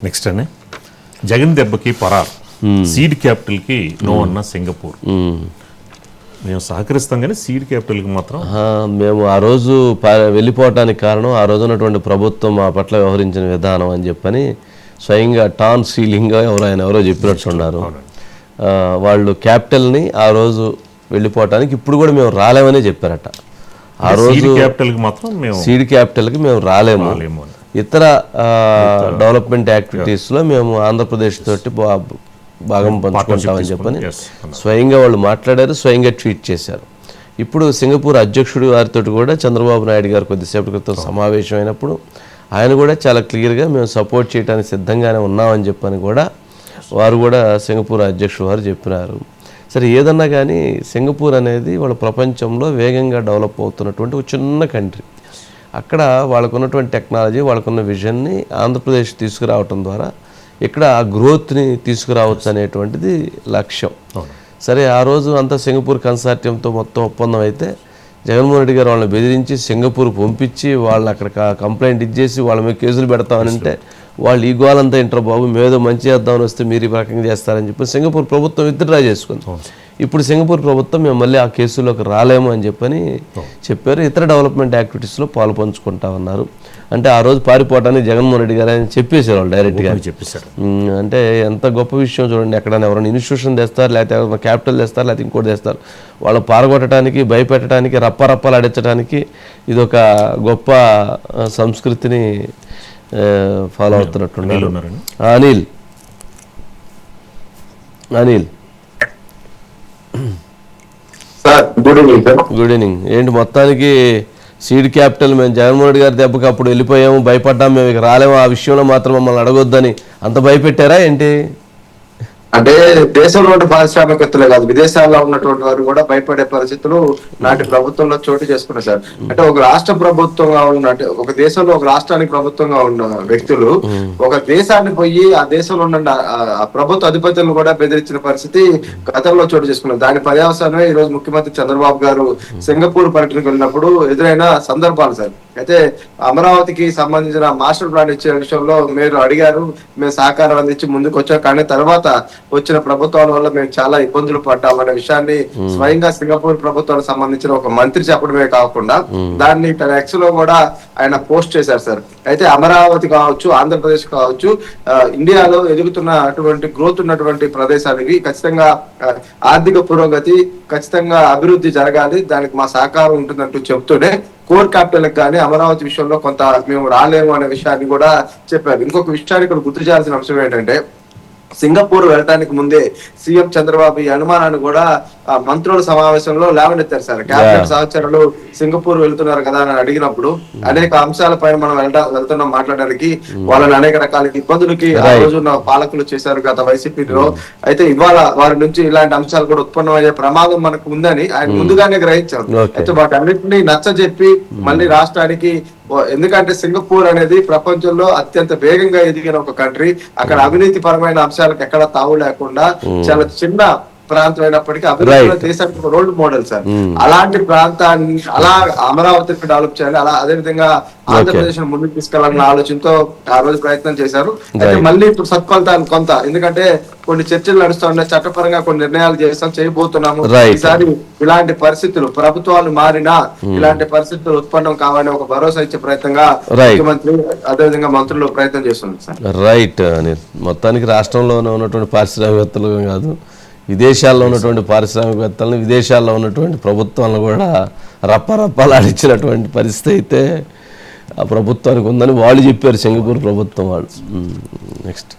Next అని. జగన్ దెబ్బకి పరార్. సీడ్ క్యాపిటల్కి నో అన్న సింగపూర్. మేము సహకరిస్తాం కానీ సీడ్ క్యాపిటల్కి మాత్రం ఆ, మేము ఆ రోజు వెళ్ళిపోవటానికి కారణం ఆ రోజు ఉన్నటువంటి ప్రభుత్వం మా పట్ల వ్యవహరించిన విధానం అని చెప్పని స్వయంగా టాన్ సీలింగ్ ఎవరు ఆయన ఎవరో చెప్పినట్టున్నారు వాళ్ళు క్యాపిటల్ని ఆ రోజు వెళ్ళిపోవటానికి ఇప్పుడు కూడా మేము రాలేమనే చెప్పారట. ఆ రోజు క్యాపిటల్కి మాత్రం మేము సీడ్ క్యాపిటల్కి మేము రాలేము. రాలేము అని. ఇతర డెవలప్మెంట్ యాక్టివిటీస్లో మేము ఆంధ్రప్రదేశ్ తోటి భాగం పంచుకుంటామని చెప్పని స్వయంగా వాళ్ళు మాట్లాడారు స్వయంగా ట్వీట్ చేశారు. ఇప్పుడు సింగపూర్ అధ్యక్షుడు వారితో కూడా చంద్రబాబు నాయుడు గారు కొద్దిసేపటి క్రితం సమావేశం అయినప్పుడు ఆయన కూడా చాలా క్లియర్గా మేము సపోర్ట్ చేయడానికి సిద్ధంగానే ఉన్నామని చెప్పని కూడా వారు కూడా సింగపూర్ అధ్యక్షుడు వారు చెప్పినారు. సరే ఏదన్నా కానీ సింగపూర్ అనేది వాళ్ళ ప్రపంచంలో వేగంగా డెవలప్ అవుతున్నటువంటి ఒక చిన్న కంట్రీ అక్కడ వాళ్ళకున్నటువంటి టెక్నాలజీ వాళ్ళకున్న విజన్ని ఆంధ్రప్రదేశ్ తీసుకురావటం ద్వారా ఇక్కడ ఆ గ్రోత్ని తీసుకురావచ్చు అనేటువంటిది లక్ష్యం సరే ఆ రోజు అంతా సింగపూర్ కన్సార్టియంతో మొత్తం ఒప్పందం అయితే జగన్మోహన్ రెడ్డి గారు వాళ్ళని బెదిరించి సింగపూర్ పంపించి వాళ్ళు అక్కడ కంప్లైంట్ ఇచ్చేసి వాళ్ళ మీద కేసులు పెడతామని అంటే వాళ్ళు ఈ గోలంతా ఇంటర్ బాబు మేదో మంచి చేద్దామని వస్తే మీరు ఈ రకంగా చేస్తారని చెప్పి సింగపూర్ ప్రభుత్వం విత్డ్రా చేసుకుంది. ఇప్పుడు సింగపూర్ ప్రభుత్వం మేము మళ్ళీ ఆ కేసులోకి రాలేము అని చెప్పని చెప్పారు. ఇతర డెవలప్మెంట్ యాక్టివిటీస్లో పాలు పంచుకుంటా ఉన్నారు. అంటే ఆ రోజు పారిపోవటానికి జగన్మోహన్ రెడ్డి గారు ఆయన చెప్పేశారు వాళ్ళు డైరెక్ట్గా. అని చెప్పేశారు. అంటే ఎంత గొప్ప విషయం చూడండి. ఎక్కడైనా ఎవరైనా ఇన్స్టిట్యూషన్ తెస్తారు లేకపోతే ఎవరైనా క్యాపిటల్ తెస్తారు లేకపోతే ఇంకోటి తెస్తారు. వాళ్ళు పారగొట్టడానికి భయపెట్టడానికి రప్పరప్పలు అడించడానికి ఇది ఒక గొప్ప సంస్కృతిని ఫాలో ఆ, Anil. Anil sir good evening sir good evening ఏంటి మొత్తానికి సీడ్ క్యాపిటల్ మేము జగన్మోహన్ రెడ్డి గారి దెబ్బకి అప్పుడు వెళ్ళిపోయాము భయపడ్డాము మేము ఇక రాలేము ఆ విషయంలో మాత్రం మమ్మల్ని అడగొద్దని. అంత భయపెట్టారా ఏంటి? అంటే దేశంలో ఉన్న పారిశ్రామికవేత్తలే కాదు విదేశాల్లో ఉన్నటువంటి వారు కూడా భయపడే పరిస్థితులు నాటి ప్రభుత్వంలో చోటు చేసుకున్నారు సార్. అంటే ఒక రాష్ట్ర ప్రభుత్వంగా ఉన్న అంటే ఒక దేశంలో ఒక రాష్ట్రానికి ప్రభుత్వంగా ఉన్న వ్యక్తులు ఒక దేశాన్ని పోయి ఆ దేశంలో ఉన్న ప్రభుత్వ అధిపతులను కూడా బెదిరించిన పరిస్థితి గతంలో చోటు చేసుకున్నారు దాని పర్యవసానమే ఈ రోజు ముఖ్యమంత్రి చంద్రబాబు గారు సింగపూర్ పర్యటనకు వెళ్ళినప్పుడు ఎదురైన సందర్భాలు సార్. అయితే అమరావతికి సంబంధించిన మాస్టర్ ప్లాన్ ఇచ్చే విషయంలో మీరు అడిగారు మేము సహకారం అందించి ముందుకు వచ్చాం కానీ తర్వాత వచ్చిన ప్రభుత్వాల వల్ల మేము చాలా ఇబ్బందులు పడ్డామనే విషయాన్ని స్వయంగా సింగపూర్ ప్రభుత్వానికి సంబంధించిన ఒక మంత్రి చెప్పడమే కాకుండా దాన్ని తన ఎక్స్లో కూడా ఆయన పోస్ట్ చేశారు సార్. అయితే అమరావతి కావచ్చు ఆంధ్రప్రదేశ్ కావచ్చు ఇండియాలో ఎదుగుతున్న అటువంటి గ్రోత్ ఉన్నటువంటి ప్రదేశాలు ఇవి. ఖచ్చితంగా ఆర్థిక పురోగతి ఖచ్చితంగా అభివృద్ధి జరగాలి. దానికి మా సహకారం ఉంటుందంటూ చెప్తూనే కోర్ క్యాపిటల్ కానీ అమరావతి విషయంలో కొంత మేము రాలేము అనే విషయాన్ని కూడా చెప్పారు. ఇంకొక విషయాన్ని ఇక్కడ గుర్తు చేయాల్సిన అంశం ఏంటంటే సింగపూర్ వెళ్ళడానికి ముందే సీఎం చంద్రబాబు ఈ అనుమానాన్ని కూడా మంత్రుల సమావేశంలో లేవనెత్తారు సార్. కేబినెట్ సహచరులు సింగపూర్ వెళ్తున్నారు కదా అని అడిగినప్పుడు అనేక అంశాలపైన మనం వెళ్ళ వెళ్తున్నాం మాట్లాడడానికి. వాళ్ళని అనేక రకాల ఇబ్బందులకి ఆ రోజు ఉన్న పాలకులు చేశారు గత వైసీపీలో. అయితే ఇవాళ వారి నుంచి ఇలాంటి అంశాలు కూడా ఉత్పన్నమయ్యే ప్రమాదం మనకు ఉందని ఆయన ముందుగానే గ్రహించారు. అయితే వాటన్నిటిని నచ్చ చెప్పి మళ్ళీ రాష్ట్రానికి ఎందుకంటే సింగపూర్ అనేది ప్రపంచంలో అత్యంత వేగంగా ఎదిగిన ఒక కంట్రీ. అక్కడ అవినీతి పరమైన అంశాలకు ఎక్కడ తావు లేకుండా చాలా చిన్న ప్రాంతం అయినప్పటికీ అభివృద్ధిలో దేశానికి రోల్ మోడల్ సార్ అలాంటి ప్రాంతాన్ని అలా అమరావతిని డెవలప్ చేయాలి అలా అదే విధంగా ఆంధ్రప్రదేశ్ ముందుకు తీసుకెళ్ళాలన్న ఆలోచనతో ఆ రోజు ప్రయత్నం చేశారు. అయితే మళ్ళీ ఇప్పుడు సత్ఫలితాలు కొంత ఎందుకంటే కొన్ని చర్చలు నడుస్తా ఉన్నాయి చట్టపరంగా కొన్ని నిర్ణయాలు చేస్తాం చేయబోతున్నాము. ఈసారి ఇలాంటి పరిస్థితులు ప్రభుత్వాలు మారినా ఇలాంటి పరిస్థితులు ఉత్పన్నం కావాలని ఒక భరోసా ఇచ్చే ప్రయత్నంగా. ముఖ్యమంత్రి అదేవిధంగా మంత్రులు ప్రయత్నం చేస్తున్నారు సార్ రైట్ మొత్తానికి రాష్ట్రంలోనే ఉన్నటువంటి పారిశ్రామికవేత్తలు కాదు విదేశాల్లో ఉన్నటువంటి పారిశ్రామికవేత్తలను విదేశాల్లో ఉన్నటువంటి ప్రభుత్వాలను కూడా రప్పరప్పలాడించినటువంటి పరిస్థితి అయితే ఆ ప్రభుత్వానికి ఉందని వాళ్ళు చెప్పారు సింగపూర్ ప్రభుత్వం వాళ్ళు. నెక్స్ట్